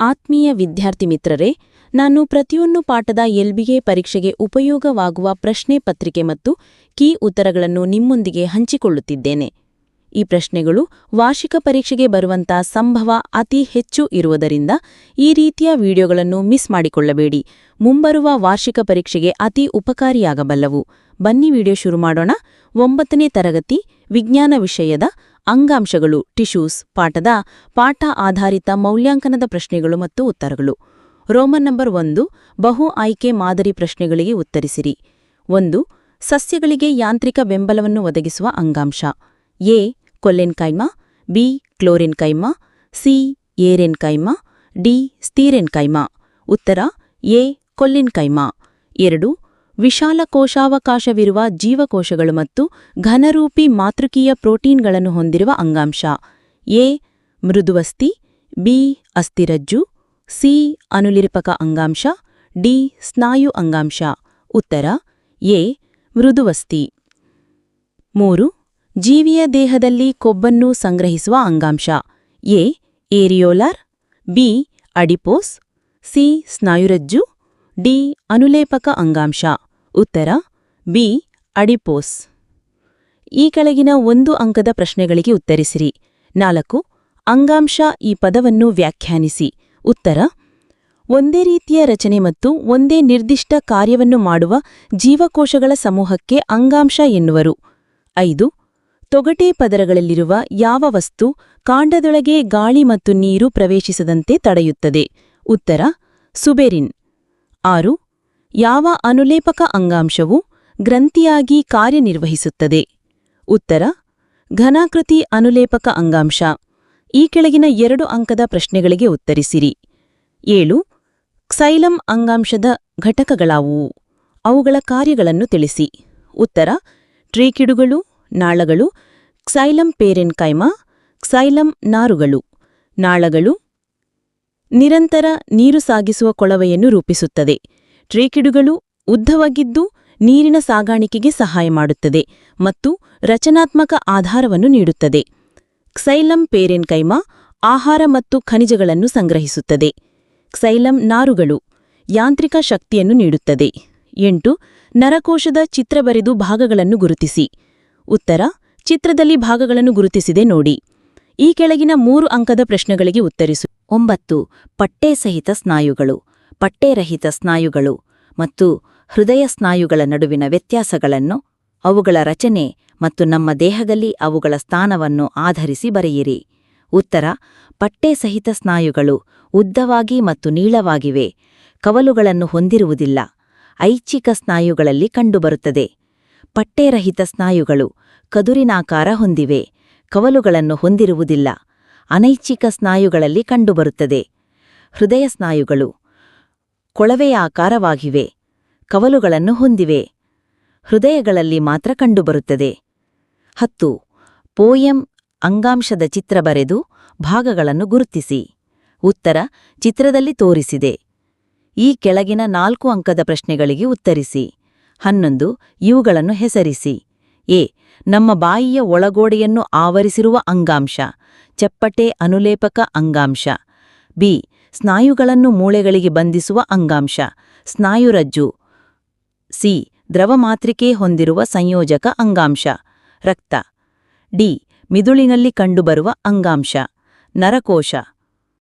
ಆತ್ಮೀಯ ವಿದ್ಯಾರ್ಥಿ ಮಿತ್ರರೇ, ನಾನು ಪ್ರತಿಯೊಂದು ಪಾಠದ ಎಲ್ಬಿಗೆ ಪರೀಕ್ಷೆಗೆ ಉಪಯೋಗವಾಗುವ ಪ್ರಶ್ನೆ ಪತ್ರಿಕೆ ಮತ್ತು ಕೀ ಉತ್ತರಗಳನ್ನು ನಿಮ್ಮೊಂದಿಗೆ ಹಂಚಿಕೊಳ್ಳುತ್ತಿದ್ದೇನೆ. ಈ ಪ್ರಶ್ನೆಗಳು ವಾರ್ಷಿಕ ಪರೀಕ್ಷೆಗೆ ಬರುವಂತ ಸಂಭವ ಅತಿ ಹೆಚ್ಚು ಇರುವುದರಿಂದ ಈ ರೀತಿಯ ವಿಡಿಯೋಗಳನ್ನು ಮಿಸ್ ಮಾಡಿಕೊಳ್ಳಬೇಡಿ. ಮುಂಬರುವ ವಾರ್ಷಿಕ ಪರೀಕ್ಷೆಗೆ ಅತಿ ಉಪಕಾರಿಯಾಗಬಲ್ಲವು. ಬನ್ನಿ ವಿಡಿಯೋ ಶುರು ಮಾಡೋಣ. ಒಂಬತ್ತನೇ ತರಗತಿ, ವಿಜ್ಞಾನ ವಿಷಯದ ಅಂಗಾಂಶಗಳು ಟಿಶ್ಯೂಸ್ ಪಾಠದ ಪಾಠ ಆಧಾರಿತ ಮೌಲ್ಯಾಂಕನದ ಪ್ರಶ್ನೆಗಳು ಮತ್ತು ಉತ್ತರಗಳು. ರೋಮನ್ ನಂಬರ್ ಒಂದು, ಬಹು ಆಯ್ಕೆ ಮಾದರಿ ಪ್ರಶ್ನೆಗಳಿಗೆ ಉತ್ತರಿಸಿರಿ. ಒಂದು, ಸಸ್ಯಗಳಿಗೆ ಯಾಂತ್ರಿಕ ಬೆಂಬಲವನ್ನು ಒದಗಿಸುವ ಅಂಗಾಂಶ. A, collenchyma. B, chlorenchyma. C, aerenchyma. D, sclerenchyma. ಉತ್ತರ, ಎ, ಕೊಲ್ಲೆನ್ಕೈಮಾ. ಎರಡು ವಿಶಾಲ ಕೋಶಾವಕಾಶವಿರುವ ಜೀವಕೋಶಗಳು ಮತ್ತು ಘನರೂಪಿ ಮಾತೃಕೀಯ ಪ್ರೋಟೀನ್ಗಳನ್ನು ಹೊಂದಿರುವ ಅಂಗಾಂಶ. ಎ. ಮೃದುವಸ್ತಿ, ಬಿ. ಅಸ್ಥಿರಜ್ಜು, ಸಿ. ಅನುಲಿರ್ಪಕ ಅಂಗಾಂಶ, ಡಿ. ಸ್ನಾಯು ಅಂಗಾಂಶ. ಉತ್ತರ, ಎ. ಮೃದುವಸ್ತಿ. ಮೂರು. ಜೀವಿಯ ದೇಹದಲ್ಲಿ ಕೊಬ್ಬನ್ನು ಸಂಗ್ರಹಿಸುವ ಅಂಗಾಂಶ. A. Areolar, B. Adipose, C. ಸ್ನಾಯುರಜ್ಜು, D. ಅನುಲೇಪಕ ಅಂಗಾಂಶ. ಉತ್ತರ, ಬಿ, ಅಡಿಪೋಸ್. ಈ ಕೆಳಗಿನ ಒಂದು ಅಂಕದ ಪ್ರಶ್ನೆಗಳಿಗೆ ಉತ್ತರಿಸಿರಿ. ನಾಲ್ಕು, ಅಂಗಾಂಶ ಈ ಪದವನ್ನು ವ್ಯಾಖ್ಯಾನಿಸಿ. ಉತ್ತರ, ಒಂದೇ ರೀತಿಯ ರಚನೆ ಮತ್ತು ಒಂದೇ ನಿರ್ದಿಷ್ಟ ಕಾರ್ಯವನ್ನು ಮಾಡುವ ಜೀವಕೋಶಗಳ ಸಮೂಹಕ್ಕೆ ಅಂಗಾಂಶ ಎನ್ನುವರು. ಐದು, ತೊಗಟೆ ಪದರಗಳಲ್ಲಿರುವ ಯಾವ ವಸ್ತು ಕಾಂಡದೊಳಗೆ ಗಾಳಿ ಮತ್ತು ನೀರು ಪ್ರವೇಶಿಸದಂತೆ ತಡೆಯುತ್ತದೆ. ಉತ್ತರ, ಸುಬೆರಿನ್. ಆರು ಯಾವ ಅನುಲೇಪಕ ಅಂಗಾಂಶವು ಗ್ರಂಥಿಯಾಗಿ ಕಾರ್ಯನಿರ್ವಹಿಸುತ್ತದೆ? ಉತ್ತರ, ಘನಾಕೃತಿ ಅನುಲೇಪಕ ಅಂಗಾಂಶ. ಈ ಕೆಳಗಿನ ಎರಡು ಅಂಕದ ಪ್ರಶ್ನೆಗಳಿಗೆ ಉತ್ತರಿಸಿರಿ. ಏಳು, ಕ್ಸೈಲಂ ಅಂಗಾಂಶದ ಘಟಕಗಳಾವುವು ಅವುಗಳ ಕಾರ್ಯಗಳನ್ನು ತಿಳಿಸಿ. ಉತ್ತರ, ಟ್ರೀಕಿಡುಗಳು, ನಾಳಗಳು, ಕ್ಸೈಲಂ ಪೇರೆನ್ಕೈಮಾ, ಕ್ಸೈಲಂ ನಾರುಗಳು. ನಾಳಗಳು, ನಿರಂತರ ನೀರು ಸಾಗಿಸುವ ಕೊಳವೆಯನ್ನು ರೂಪಿಸುತ್ತದೆ. ಟ್ರೇಕಿಡುಗಳು ಉದ್ದವಾಗಿದ್ದು ನೀರಿನ ಸಾಗಾಣಿಕೆಗೆ ಸಹಾಯ ಮಾಡುತ್ತದೆ ಮತ್ತು ರಚನಾತ್ಮಕ ಆಧಾರವನ್ನು ನೀಡುತ್ತದೆ. ಕ್ಸೈಲಂ ಪೇರೆನ್ಕೈಮಾ ಆಹಾರ ಮತ್ತು ಖನಿಜಗಳನ್ನು ಸಂಗ್ರಹಿಸುತ್ತದೆ. ಕ್ಸೈಲಂ ನಾರುಗಳು ಯಾಂತ್ರಿಕ ಶಕ್ತಿಯನ್ನು ನೀಡುತ್ತದೆ. ಎಂಟು, ನರಕೋಶದ ಚಿತ್ರ ಬರೆದು ಭಾಗಗಳನ್ನು ಗುರುತಿಸಿ. ಉತ್ತರ, ಚಿತ್ರದಲ್ಲಿ ಭಾಗಗಳನ್ನು ಗುರುತಿಸಿದೆ ನೋಡಿ. ಈ ಕೆಳಗಿನ ಮೂರು ಅಂಕದ ಪ್ರಶ್ನೆಗಳಿಗೆ ಉತ್ತರಿಸು. ಒಂಬತ್ತು, ಪಟ್ಟೆ ಸಹಿತ ಸ್ನಾಯುಗಳು. ಪಟ್ಟೆರಹಿತ ಸ್ನಾಯುಗಳು ಮತ್ತು ಹೃದಯ ಸ್ನಾಯುಗಳ ನಡುವಿನ ವ್ಯತ್ಯಾಸಗಳನ್ನು ಅವುಗಳ ರಚನೆ ಮತ್ತು ನಮ್ಮ ದೇಹದಲ್ಲಿ ಅವುಗಳ ಸ್ಥಾನವನ್ನು ಆಧರಿಸಿ ಬರೆಯಿರಿ. ಉತ್ತರ ಪಟ್ಟೆ ಸಹಿತ ಸ್ನಾಯುಗಳು ಉದ್ದವಾಗಿ ಮತ್ತು ನೀಳವಾಗಿವೆ, ಕವಲುಗಳನ್ನು ಹೊಂದಿರುವುದಿಲ್ಲ, ಐಚ್ಛಿಕ ಸ್ನಾಯುಗಳಲ್ಲಿ ಕಂಡುಬರುತ್ತದೆ. ಪಟ್ಟೆರಹಿತ ಸ್ನಾಯುಗಳು ಕದುರಿನಾಕಾರ ಹೊಂದಿವೆ, ಕವಲುಗಳನ್ನು ಹೊಂದಿರುವುದಿಲ್ಲ, ಅನೈಚ್ಛಿಕ ಸ್ನಾಯುಗಳಲ್ಲಿ ಕಂಡುಬರುತ್ತದೆ. ಹೃದಯ ಸ್ನಾಯುಗಳು ಕೊಳವೆಯ ಆಕಾರವಾಗಿವೆ, ಕವಲುಗಳನ್ನು ಹೊಂದಿವೆ. ಹೃದಯಗಳಲ್ಲಿ ಮಾತ್ರ ಕಂಡುಬರುತ್ತದೆ. ಹತ್ತು, ಪೋಯಂ ಅಂಗಾಂಶದ ಚಿತ್ರ ಬರೆದು ಭಾಗಗಳನ್ನು ಗುರುತಿಸಿ. ಉತ್ತರ, ಚಿತ್ರದಲ್ಲಿ ತೋರಿಸಿದೆ. ಈ ಕೆಳಗಿನ ನಾಲ್ಕು ಅಂಕದ ಪ್ರಶ್ನೆಗಳಿಗೆ ಉತ್ತರಿಸಿ. ಹನ್ನೊಂದು, ಇವುಗಳನ್ನು ಹೆಸರಿಸಿ. ಎ, ನಮ್ಮ ಬಾಯಿಯ ಒಳಗೋಡೆಯನ್ನು ಆವರಿಸಿರುವ ಅಂಗಾಂಶ, ಚಪ್ಪಟೆ ಅನುಲೇಪಕ ಅಂಗಾಂಶ. ಬಿ ಸ್ನಾಯುಗಳನ್ನು ಮೂಳೆಗಳಿಗೆ ಬಂಧಿಸುವ ಅಂಗಾಂಶ. ಸ್ನಾಯುರಜ್ಜು ಸಿ. ದ್ರವ ಮಾತ್ರಿಕೆ ಹೊಂದಿರುವ ಸಂಯೋಜಕ ಅಂಗಾಂಶ. ರಕ್ತ. ಡಿ. ಮಿದುಳಿನಲ್ಲಿ ಕಂಡುಬರುವ ಅಂಗಾಂಶ. ನರಕೋಶ.